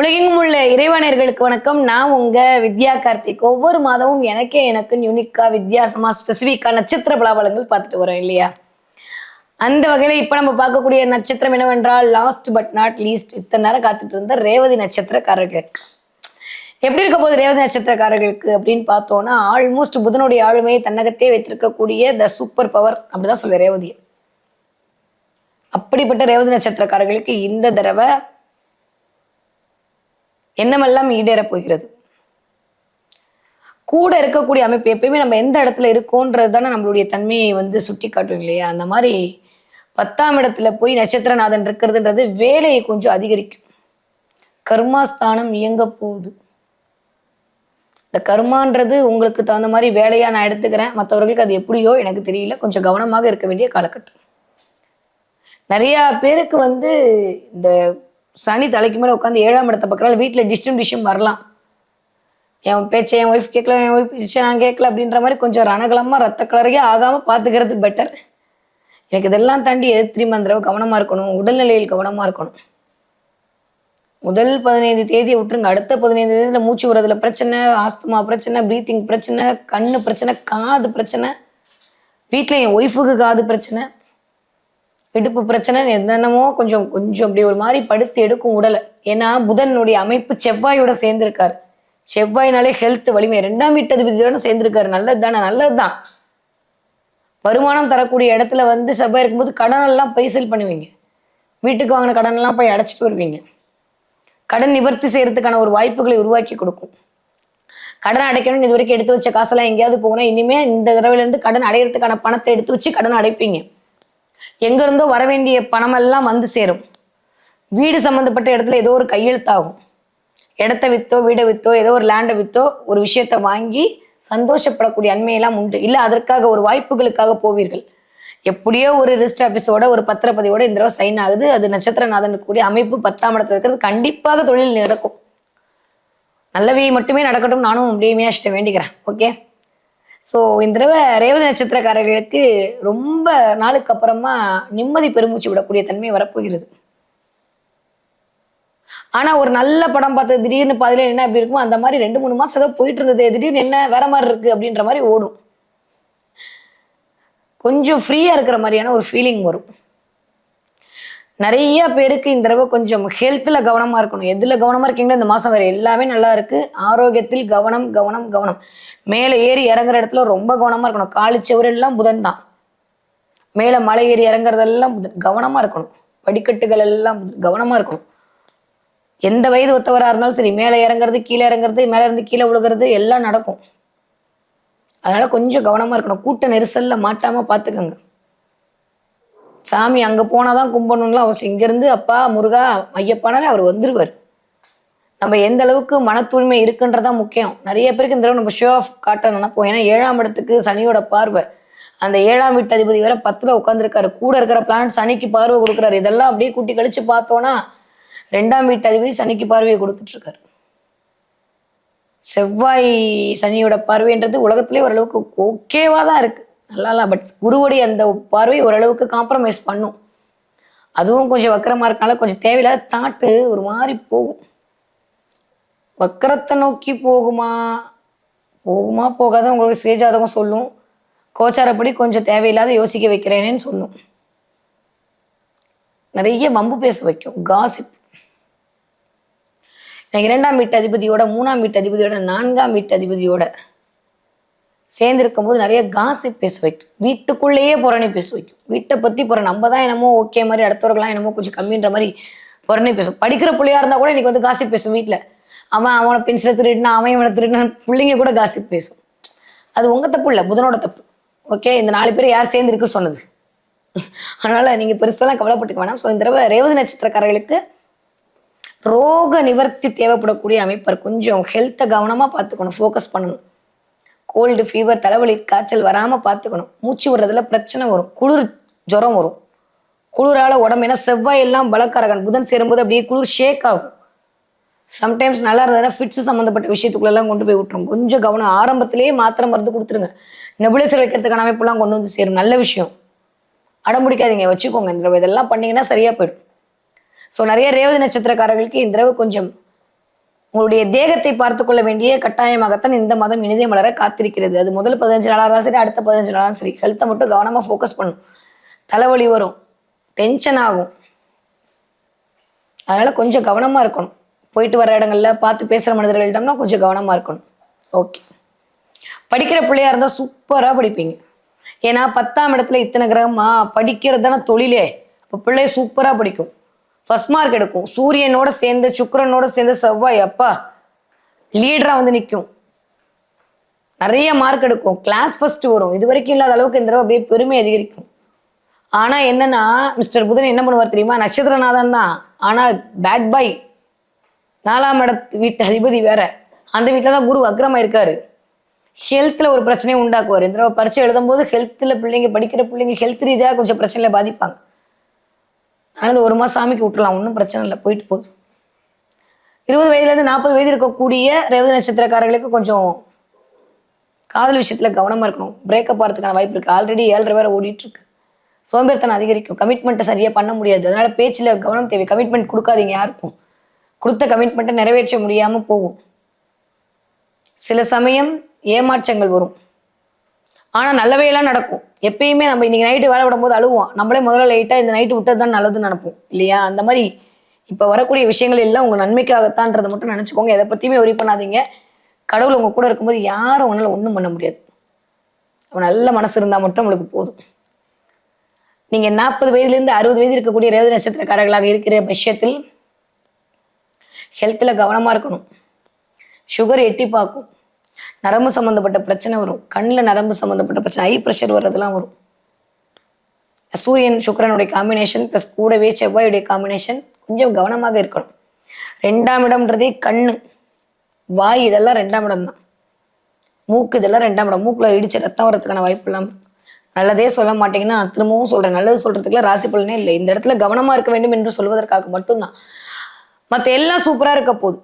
உலகெங்கும் உள்ள இறைவனர்களுக்கு வணக்கம். நான் உங்க வித்யா கார்த்திக். ஒவ்வொரு மாதமும் எனக்கே எனக்கு யூனிக்கா வித்தியாசமா ஸ்பெசிஃபிக்கா நட்சத்திர பலாபலங்கள் பார்த்துட்டு வரோம் இல்லையா? அந்த வகையில இப்ப நம்ம பார்க்கக்கூடிய நட்சத்திரம் என்னவென்றால் லாஸ்ட் பட் நாட் லீஸ்ட் இத்தனை நேரம் காத்துட்டு இருந்த ரேவதி நட்சத்திரக்காரர்களுக்கு எப்படி இருக்க போகுது ரேவதி நட்சத்திரக்காரர்களுக்கு அப்படின்னு பார்த்தோம்னா ஆல்மோஸ்ட் புதனுடைய ஆளுமையை தன்னகத்தே வைத்திருக்கக்கூடிய த சூப்பர் பவர் அப்படிதான் சொல்லுவேன் ரேவதி. அப்படிப்பட்ட ரேவதி நட்சத்திரக்காரர்களுக்கு இந்த தடவை எண்ணமெல்லாம் ஈடேறப் போகிறது? கூட இருக்கக்கூடிய அமைப்பு எப்பயுமே நம்ம எந்த இடத்துல இருக்கோன்றது தானே நம்மளுடைய தன்மையை வந்து சுட்டி காட்டும் இல்லையா? அந்த மாதிரி பத்தாம் இடத்துல போய் நட்சத்திரநாதன் இருக்கிறதுன்றது வேலையை கொஞ்சம் அதிகரிக்கும். கர்மாஸ்தானம் இயங்க போகுது. இந்த கர்மான்றது உங்களுக்கு தகுந்த மாதிரி வேலையா நான் எடுத்துக்கிறேன். மற்றவர்களுக்கு அது எப்படியோ எனக்கு தெரியல. கொஞ்சம் கவனமாக இருக்க வேண்டிய காலகட்டம். நிறைய பேருக்கு வந்து இந்த சனி தலைக்கு மேலே உட்காந்து ஏழாம் இடத்த பக்கம் வீட்டில் டிஷ்டும் டிஷ்ஷும் வரலாம். என் பேச்சை என் ஒய்ஃப் கேட்கல என் ஒய்ஃப் பேச்சை நான் கேட்கல அப்படின்ற மாதிரி கொஞ்சம் ரணகலமாக ரத்த கலரையே ஆகாமல் பார்த்துக்கிறது பெட்டர் எனக்கு இதெல்லாம் தாண்டி எது திரும்ப அந்த தடவை கவனமாக இருக்கணும் உடல்நிலையில் கவனமாக இருக்கணும். முதல் பதினைந்து தேதியை விட்டுருங்க. அடுத்த பதினைந்து தேதியில் மூச்சு விடுறதுல பிரச்சனை ஆஸ்துமா பிரச்சனை ப்ரீத்திங் பிரச்சனை கண்ணு பிரச்சனை காது பிரச்சனை வீட்டில் என் ஒய்ஃபுக்கு காது பிரச்சனை. இடுப்பு பிரச்சனை என்னென்னமோ கொஞ்சம் கொஞ்சம் அப்படி ஒரு மாதிரி படுத்து எடுக்கும் உடலை. ஏன்னா புதனுடைய அமைப்பு செவ்வாயோட சேர்ந்திருக்கார். செவ்வாய்னாலே ஹெல்த் வலிமை. ரெண்டாம் வீட்டதிபதியோட சேர்ந்திருக்காரு நல்லது தானே நல்லது தான் வருமானம் தரக்கூடிய இடத்துல வந்து செவ்வாய் இருக்கும்போது கடன் எல்லாம் பைசல் பண்ணுவீங்க. வீட்டுக்கு வாங்கின கடன் எல்லாம் போய் அடைச்சிட்டு வருவீங்க. கடன் நிவர்த்தி செய்யறதுக்கான ஒரு வாய்ப்புகளை உருவாக்கி கொடுக்கும். கடன் அடைக்கணும்னு இது வரைக்கும் எடுத்து வச்ச காசெல்லாம் எங்கேயாவது போகணும் இனிமே இந்த தடவையிலேருந்து கடன் அடையிறதுக்கான பணத்தை எடுத்து வச்சு கடன் அடைப்பீங்க. எங்கேருந்தோ வர வேண்டிய பணமெல்லாம் வந்து சேரும். வீடு சம்மந்தப்பட்ட இடத்துல ஏதோ ஒரு கையெழுத்தாகும். இடத்த வித்தோ வீடை வித்தோ ஏதோ ஒரு லேண்டை வித்தோ ஒரு விஷயத்த வாங்கி சந்தோஷப்படக்கூடிய அண்மையெல்லாம் உண்டு. இல்லை அதற்காக ஒரு வாய்ப்புகளுக்காக போவீர்கள். எப்படியோ ஒரு ரிஸ்ட் ஆஃபீஸோட ஒரு பத்திரப்பதிவோட இந்த தடவை சைன் ஆகுது. அது நட்சத்திரநாதனுக்கு கூடிய அமைப்பு பத்தாம் இடத்துல இருக்கிறது. கண்டிப்பாக தொழில் நடக்கும். நல்லவை மட்டுமே நடக்கட்டும். நானும் அப்படியே மேஷ்ட வேண்டிக்கிறேன். ஓகே ஸோ இந்த தடவை ரேவதி நட்சத்திரக்காரர்களுக்கு ரொம்ப நாளுக்கு அப்புறமா நிம்மதி பெருமூச்சு விடக்கூடிய தன்மை வரப்போகிறது. ஆனால் ஒரு நல்ல படம் பார்த்து திடீர்னு பாதியில என்ன எப்படி இருக்குமோ அந்த மாதிரி ரெண்டு மூணு மாதம் ஏதோ போயிட்டு இருந்தது. திடீர்னு என்ன வேற மாதிரி இருக்கு அப்படின்ற மாதிரி ஓடும். கொஞ்சம் ஃப்ரீயாக இருக்கிற மாதிரியான ஒரு ஃபீலிங் வரும். நிறைய பேருக்கு இந்த தடவை கொஞ்சம் ஹெல்த்தில் கவனமாக இருக்கணும். எதில் கவனமாக இருக்கீங்களோ இந்த மாதம் வேறு எல்லாமே நல்லா இருக்கு. ஆரோக்கியத்தில் கவனம் கவனம் கவனம். மேலே ஏறி இறங்குற இடத்துல ரொம்ப கவனமாக இருக்கணும். காலி சுவர் எல்லாம் புதன் தான். மேலே மலை ஏறி இறங்குறதெல்லாம் புதன். கவனமாக இருக்கணும். படிக்கட்டுகள் எல்லாம் கவனமாக இருக்கணும். எந்த வயது ஒத்தவராக இருந்தாலும் சரி மேலே இறங்குறது கீழே இறங்குறது மேலே இருந்து கீழே விழுகிறது எல்லாம் நடக்கும். அதனால் கொஞ்சம் கவனமாக இருக்கணும். கூட்ட நெரிசலில் மாட்டாமல் பார்த்துக்கோங்க சாமி அங்கே போனால் தான் கும்பிடணும்லாம் அவசியம் இங்கேருந்து அப்பா முருகா ஐயப்பானாலே அவர் வந்துடுவார் நம்ம எந்த அளவுக்கு மன தூய்மை இருக்குன்றதா முக்கியம். நிறைய பேருக்கு இந்த தடவை நம்ம ஷோ ஆஃப் காட்ட நினைப்போம் ஏன்னா ஏழாம் இடத்துக்கு சனியோட பார்வை. அந்த ஏழாம் வீட்டு அதிபதி வேற பத்தில் உட்காந்துருக்காரு கூட இருக்கிற பிளானட் சனிக்கு பார்வை கொடுக்குறாரு. இதெல்லாம் அப்படியே கூட்டி கழிச்சு பார்த்தோன்னா ரெண்டாம் வீட்டு அதிபதி சனிக்கு பார்வையை கொடுத்துட்ருக்காரு. செவ்வாய் சனியோட பார்வைன்றது உலகத்திலே ஓரளவுக்கு ஓகேவாக தான் இருக்குது நல்லா இல்லை பட் குருவுடைய அந்த பார்வை ஓரளவுக்கு காம்ப்ரமைஸ் பண்ணும். அதுவும் கொஞ்சம் வக்கரமாக இருக்கனால கொஞ்சம் தேவையில்லாத தாட்டு ஒரு மாதிரி போகும். வக்கரத்தை நோக்கி போகுமா? போகுமா போகாத உங்களோட சுயஜாதகம் சொல்லும். கோச்சாரப்படி கொஞ்சம் தேவையில்லாத யோசிக்க வைக்கிறேனேன்னு சொல்லும். நிறைய வம்பு பேச வைக்கும் காசிப் இரண்டாம் வீட்டு அதிபதியோட மூணாம் வீட்டு அதிபதியோட நான்காம் வீட்டு அதிபதியோட சேர்ந்திருக்கும் போது நிறைய காசு பேச வைக்கும். வீட்டுக்குள்ளேயே புறணி பேச வைக்கும். வீட்டை பற்றி புற நம்ம தான் என்னமோ ஓகே மாதிரி அடுத்தவர்களாம் என்னமோ கொஞ்சம் கம்மின்ற மாதிரி புறணி பேசும் படிக்கிற பிள்ளையா இருந்தால் கூட இன்னைக்கு வந்து காசி பேசும் வீட்டில் அவன் அவனை பென்சிலை திருடினா அவன் இவனை திருடினான் பிள்ளைங்க கூட காசி பேசும். அது உங்கள் தப்பு இல்லை புதனோட தப்பு. ஓகே இந்த நாலு பேர் யார் சேர்ந்துருக்கு சொன்னது? அதனால நீங்கள் பெருசெல்லாம் கவலைப்பட்டுக்க வேணாம். ஸோ இந்த தடவை ரேவதி நட்சத்திரக்காரர்களுக்கு ரோக நிவர்த்தி தேவைப்படக்கூடிய அமைப்பர் கொஞ்சம் ஹெல்த்தை கவனமாக பார்த்துக்கணும் ஃபோக்கஸ் பண்ணணும். கோல்டு ஃபீவர் தலைவலி காய்ச்சல் வராமல் பார்த்துக்கணும். மூச்சு விடுறதுல பிரச்சனை வரும். குளிர் ஜுரம் வரும். குளிரால உடம்பு ஏன்னா செவ்வாய் எல்லாம் பலக்காரகன். புதன் சேரும்போது அப்படியே குளிர் ஷேக் ஆகும். சம்டைம்ஸ் நல்லா இருந்ததுன்னா ஃபிட்ஸ் சம்மந்தப்பட்ட விஷயத்துக்குள்ளெல்லாம் கொண்டு போய் விட்டுரும். கொஞ்சம் கவனம். ஆரம்பத்திலேயே மாத்திரை மருந்து கொடுத்துருங்க. நெபுலைசர் வைக்கிறதுக்கான அமைப்பெல்லாம் கொண்டு வந்து சேரும். நல்ல விஷயம். அடம்பிடிக்காதீங்க வச்சுக்கோங்க. இந்த இதெல்லாம் பண்ணீங்கன்னா சரியாக போயிடும். ஸோ நிறைய ரேவதி நட்சத்திரக்காரர்களுக்கு இந்த தடவை கொஞ்சம் உங்களுடைய தேகத்தை பார்த்து கொள்ள வேண்டிய கட்டாயமாகத்தான் இந்த மாதம் இனிதே மலர காத்திருக்கிறது. அது முதல் பதினஞ்சு நாளாக இருந்தாலும் சரி அடுத்த பதினஞ்சு நாளாக சரி ஹெல்த்தை மட்டும் கவனமாக ஃபோக்கஸ் பண்ணும். தலைவலி வரும் டென்ஷன் ஆகும். அதனால கொஞ்சம் கவனமாக இருக்கணும். போயிட்டு வர இடங்கள்ல பார்த்து பேசுகிற மனிதர்களிடம்னா கொஞ்சம் கவனமாக இருக்கணும். ஓகே படிக்கிற பிள்ளையா இருந்தால் சூப்பராக படிப்பீங்க. ஏன்னா பத்தாம் இடத்துல இத்தனை கிரகமா படிக்கிறது தானே தொழிலே. அப்போ பிள்ளை சூப்பராக படிக்கும். ஃபர்ஸ்ட் மார்க் எடுக்கும். சூரியனோட சேர்ந்து சுக்கரனோட சேர்ந்து செவ்வாய் அப்பா. லீடராக வந்து நிற்கும் நிறைய மார்க் எடுக்கும். கிளாஸ் ஃபர்ஸ்ட் வரும். இது வரைக்கும் இல்லாத அளவுக்கு இந்த தடவை அப்படியே பெருமை அதிகரிக்கும். ஆனா என்னன்னா மிஸ்டர் புதன் என்ன பண்ணுவார் தெரியுமா? நட்சத்திரநாதன் தான். ஆனா பேட் பாய் நாலாம் இடத்து வீட்டு அதிபதி வேற. அந்த வீட்டில் தான் குரு அக்ரமா இருக்காரு. ஹெல்த்தில் ஒரு பிரச்சனையும் உண்டாக்குவார். இந்த தடவை பரீட்சை எழுதும்போது ஹெல்த்தில் பிள்ளைங்க படிக்கிற பிள்ளைங்க ஹெல்த் ரீதியாக கொஞ்சம் பிரச்சனையில் பாதிப்பாங்க. அதனால் இந்த ஒரு மாதம் சாமிக்கு விட்டுலாம் ஒன்றும் பிரச்சனை இல்லை போயிட்டு போகுது. இருபது வயதுலேருந்து நாற்பது வயது இருக்கக்கூடிய ரேவதி நட்சத்திரக்காரர்களுக்கு கொஞ்சம் காதல் விஷயத்தில் கவனமாக இருக்கணும். பிரேக்கப் ஆகிறதுக்கான வாய்ப்பு இருக்குது ஆல்ரெடி ஏழரை பேரை ஓடிட்டுருக்கு. சோம்பேறித்தனம் அதிகரிக்கும். கமிட்மெண்ட்டை சரியாக பண்ண முடியாது. அதனால் பேச்சில் கவனம் தேவை. கமிட்மெண்ட் கொடுக்காதீங்க யாருக்கும். கொடுத்த கமிட்மெண்ட்டை நிறைவேற்ற முடியாமல் போகும். சில சமயம் ஏமாற்றங்கள் வரும். ஆனால் நல்லவையெல்லாம் நடக்கும். எப்பயுமே நம்ம இன்னைக்கு நைட்டு வேலை விடும்போது அழுவோம். நம்மளே முதல்ல லைட்டாக இந்த நைட்டு விட்டது தான் நல்லதுன்னு நினைப்போம். இல்லையா? அந்த மாதிரி இப்போ வரக்கூடிய விஷயங்கள் எல்லாம் உங்கள் நன்மைக்காகத்தான்றதை மட்டும் நினச்சிக்கோங்க. எதை பற்றியுமே ஒரி பண்ணாதீங்க. கடவுள் உங்கள் கூட இருக்கும்போது யாரும் உன்னால் ஒன்றும் பண்ண முடியாது. அவன் நல்ல மனசு இருந்தால் மட்டும் உங்களுக்கு போதும். நீங்கள் நாற்பது வயதுலேருந்து அறுபது வயது இருக்கக்கூடிய ரேவதி நட்சத்திரக்காரர்களாக இருக்கிற விஷயத்தில் ஹெல்த்தில் கவனமாக இருக்கணும். சுகர் எட்டி பார்க்கும். நரம்பு சம்மந்தப்பட்ட பிரச்சனை வரும். கண்ணில் நரம்பு சம்மந்தப்பட்ட பிரச்சனை ஹை ப்ரெஷர் வர்றதெல்லாம் வரும். சூரியன் சுக்கிரனுடைய காம்பினேஷன் ப்ளஸ் கூடவே செவ்வாயுடைய காம்பினேஷன் கொஞ்சம் கவனமாக இருக்கணும். ரெண்டாம் இடம்ன்றதே கண்ணு. வாய் இதெல்லாம் ரெண்டாம் இடம் தான். மூக்கு இதெல்லாம் ரெண்டாம் இடம். மூக்குல இடிச்சு ரத்தம் வரதுக்கான வாய்ப்பு இல்லாமல் நல்லதே சொல்ல மாட்டீங்கன்னா திரும்பவும் சொல்றேன். நல்லது சொல்றதுக்குலாம் ராசி பலனே இல்லை. இந்த இடத்துல கவனமா இருக்க வேண்டும் என்று சொல்வதற்காக மட்டும்தான். மற்ற எல்லாம் சூப்பரா இருக்க போகுது.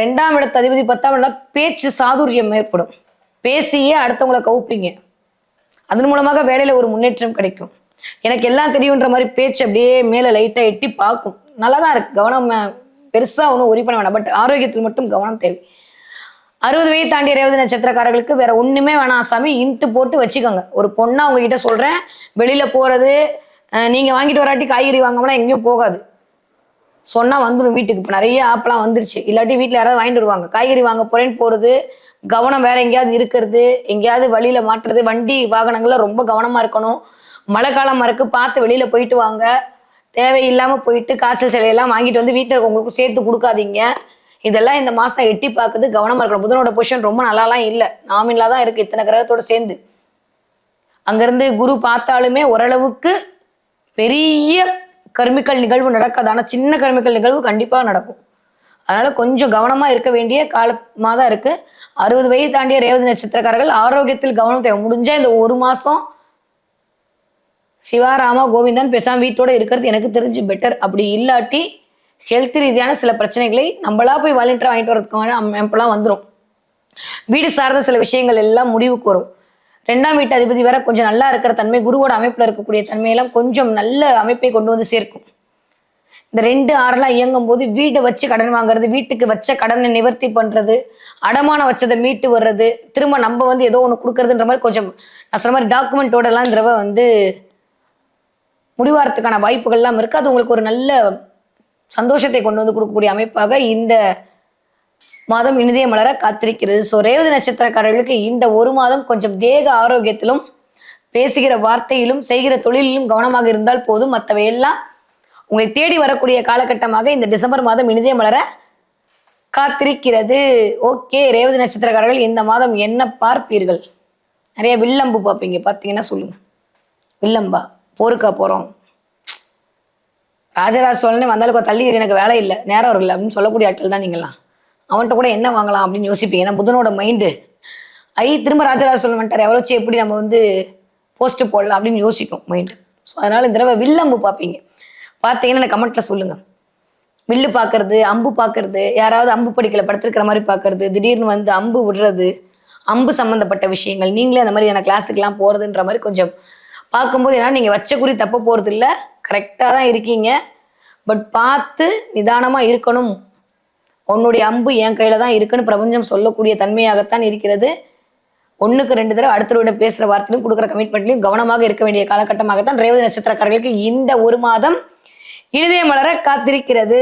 ரெண்டாம் இடத்து அதிபதி பத்தாம் இடம் பேச்சு சாதுரியம் ஏற்படும். பேசியே அடுத்தவங்களை கவுப்பீங்க. அதன் மூலமாக வேலையில ஒரு முன்னேற்றம் கிடைக்கும். எனக்கு எல்லாம் தெரியுன்ற மாதிரி பேச்சு அப்படியே மேல லைட்டா எட்டி பார்க்கும். நல்லா தான் இருக்கு. கவனம் பெருசாக பெருசா ஒன்றும் உரி பண்ண வேணாம். பட் ஆரோக்கியத்தில் மட்டும் கவனம் தேவை. அறுபது வயது தாண்டிய ரேவதி நட்சத்திரக்காரர்களுக்கு வேற ஒண்ணுமே வேணாம் சாமி. இன்ட்டு போட்டு வச்சுக்கோங்க. ஒரு பொண்ணா உங்ககிட்ட சொல்றேன். வெளியில போறது அஹ், நீங்க வாங்கிட்டு வராட்டி காய்கறி வாங்காமலாம் எங்கேயும் போகாது. சொன்னால் வந்துடும் வீட்டுக்கு. இப்போ நிறைய ஆப்லாம் வந்துருச்சு. இல்லாட்டி வீட்டில் யாராவது வாங்கிட்டு வருவாங்க. காய்கறி வாங்க போகிறேன்னு போகிறது கவனம் வேற எங்கேயாவது இருக்கிறது எங்கேயாவது வழியில் மாட்டுறது வண்டி வாகனங்கள்லாம் ரொம்ப கவனமாக இருக்கணும். மழை காலமாக இருக்குது பார்த்து வெளியில் போயிட்டு வாங்க. தேவையில்லாமல் போயிட்டு காய்ச்சல் சிலையெல்லாம் வாங்கிட்டு வந்து வீட்டில் இருக்கவங்களுக்கும் சேர்த்து கொடுக்காதீங்க. இதெல்லாம் இந்த மாதம் எட்டி பார்க்குது கவனமாக இருக்கணும். புதனோட பொசிஷன் ரொம்ப நல்லாலாம் இல்லை. நாமினலாக தான் இருக்குது இத்தனை கிரகத்தோட சேர்ந்து. அங்கேருந்து குரு பார்த்தாலுமே ஓரளவுக்கு பெரிய கர்மிக்கல் நிகழ்வு நடக்காது ஆனால் சின்ன கர்மிக்கல் நிகழ்வு கண்டிப்பாக நடக்கும். அதனால கொஞ்சம் கவனமாக இருக்க வேண்டிய காலமாக தான் இருக்கு. அறுபது வயது தாண்டிய ரேவதி நட்சத்திரக்காரர்கள் ஆரோக்கியத்தில் கவனம் தேவை. முடிஞ்சால் இந்த ஒரு மாதம் சிவாராமா கோவிந்தன் பேசாம வீட்டோட இருக்கிறது எனக்கு தெரிஞ்சு பெட்டர் அப்படி இல்லாட்டி ஹெல்த் ரீதியான சில பிரச்சனைகளை நம்மளா போய் வாலண்டியர் வாங்கிட்டு வரதுக்கான அமைப்பெல்லாம் வந்துடும் வீடு சார்ந்த சில விஷயங்கள் எல்லாம் முடிவுக்கு வரும். ரெண்டாம் வீட்டு அதிபதி வேற கொஞ்சம் நல்லா இருக்கிற தன்மை குருவோட அமைப்புல இருக்கக்கூடிய தன்மையெல்லாம் கொஞ்சம் நல்ல அமைப்பை கொண்டு வந்து சேர்க்கும். இந்த ரெண்டு ஆறுலாம் இயங்கும் போது வீடு வச்சு கடன் வாங்குறது வீட்டுக்கு வச்ச கடனை நிவர்த்தி பண்றது அடமானம் வச்சதை மீட்டு வர்றது திரும்ப நம்ம வந்து ஏதோ ஒன்று கொடுக்கறதுன்ற மாதிரி கொஞ்சம் நான் சொன்ன மாதிரி டாக்குமெண்ட்டோட எல்லாம் தடவை வந்து முடிவாரத்துக்கான வாய்ப்புகள்லாம் இருக்கு. அது உங்களுக்கு ஒரு நல்ல சந்தோஷத்தை கொண்டு வந்து கொடுக்கக்கூடிய அமைப்பாக இந்த மாதம் இனிதே மலர காத்திருக்கிறது. ஸோ ரேவதி நட்சத்திரக்காரர்களுக்கு இந்த ஒரு மாதம் கொஞ்சம் தேக ஆரோக்கியத்திலும் பேசுகிற வார்த்தையிலும் செய்கிற தொழிலிலும் கவனமாக இருந்தால் போதும். மற்றவையெல்லாம் உங்களை தேடி வரக்கூடிய காலகட்டமாக இந்த டிசம்பர் மாதம் இனிதே மலர காத்திருக்கிறது. ஓகே ரேவதி நட்சத்திரக்காரர்கள் இந்த மாதம் என்ன பார்ப்பீர்கள்? நிறைய வில்லம்பு பார்ப்பீங்க. பார்த்தீங்கன்னா சொல்லுங்க. வில்லம்பா போருக்கா போகிறோம் ராஜராஜ சோழனே வந்தாலும் தள்ளி எனக்கு வேலை இல்லை. நேரம் இல்லை அப்படின்னு சொல்லக்கூடிய ஆட்கள் தான் நீங்களாம் அவன்கிட்ட கூட என்ன வாங்கலாம் அப்படின்னு யோசிப்பீங்க? ஏன்னா புதனோட மைண்டு ஐ திரும்ப ராஜராஜ சோழன் மாட்டார் எவ்வளோ வச்சு எப்படி நம்ம வந்து போஸ்ட் போடலாம் அப்படின்னு யோசிக்கும் மைண்டு ஸோ அதனால இந்த தடவை வில்லம்பு பார்ப்பீங்க. பார்த்தீங்கன்னா எனக்கு கமெண்ட்ல சொல்லுங்க. வில்லு பார்க்கறது அம்பு பார்க்கறது யாராவது அம்பு படிக்கல படுத்திருக்கிற மாதிரி பார்க்கறது திடீர்னு வந்து அம்பு விடுறது அம்பு சம்மந்தப்பட்ட விஷயங்கள். நீங்களே அந்த மாதிரியான கிளாஸுக்கெல்லாம் போகிறதுன்ற மாதிரி கொஞ்சம் பார்க்கும்போது ஏன்னா நீங்கள் வச்ச குறி தப்ப போகிறது இல்லை கரெக்டாக தான் இருக்கீங்க. பட் பார்த்து நிதானமாக இருக்கணும். உன்னுடைய அம்பு என் கையில தான் இருக்குன்னு பிரபஞ்சம் சொல்லக்கூடிய தன்மையாகத்தான் இருக்கிறது. ஒண்ணுக்கு ரெண்டு தடவை அடுத்தவரோட பேசுற வார்த்தையிலும் கொடுக்குற கமிட்மெண்ட்லையும் கவனமாக இருக்க வேண்டிய காலகட்டமாகத்தான் ரேவதி நட்சத்திரக்காரர்களுக்கு இந்த ஒரு மாதம் இனிதே மலர காத்திருக்கிறது.